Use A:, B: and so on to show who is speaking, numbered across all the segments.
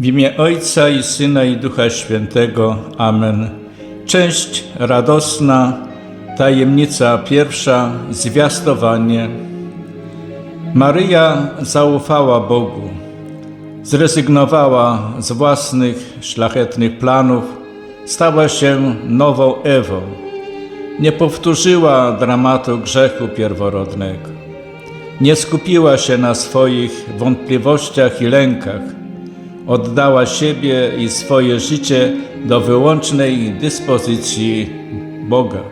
A: W imię Ojca i Syna i Ducha Świętego. Amen. Część radosna, tajemnica pierwsza, zwiastowanie. Maryja zaufała Bogu. Zrezygnowała z własnych szlachetnych planów, stała się nową Ewą. Nie powtórzyła dramatu grzechu pierworodnego. Nie skupiła się na swoich wątpliwościach i lękach. Oddała siebie i swoje życie do wyłącznej dyspozycji Boga.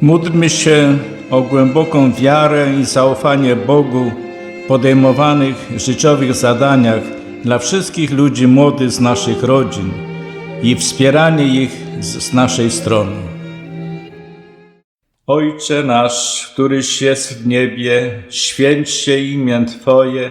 A: Módlmy się o głęboką wiarę i zaufanie Bogu w podejmowanych życiowych zadaniach dla wszystkich ludzi młodych z naszych rodzin i wspieranie ich z, naszej strony. Ojcze nasz, któryś jest w niebie, święć się imię Twoje,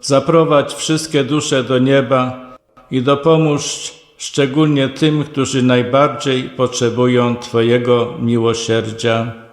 A: zaprowadź wszystkie dusze do nieba i dopomóż szczególnie tym, którzy najbardziej potrzebują Twojego miłosierdzia.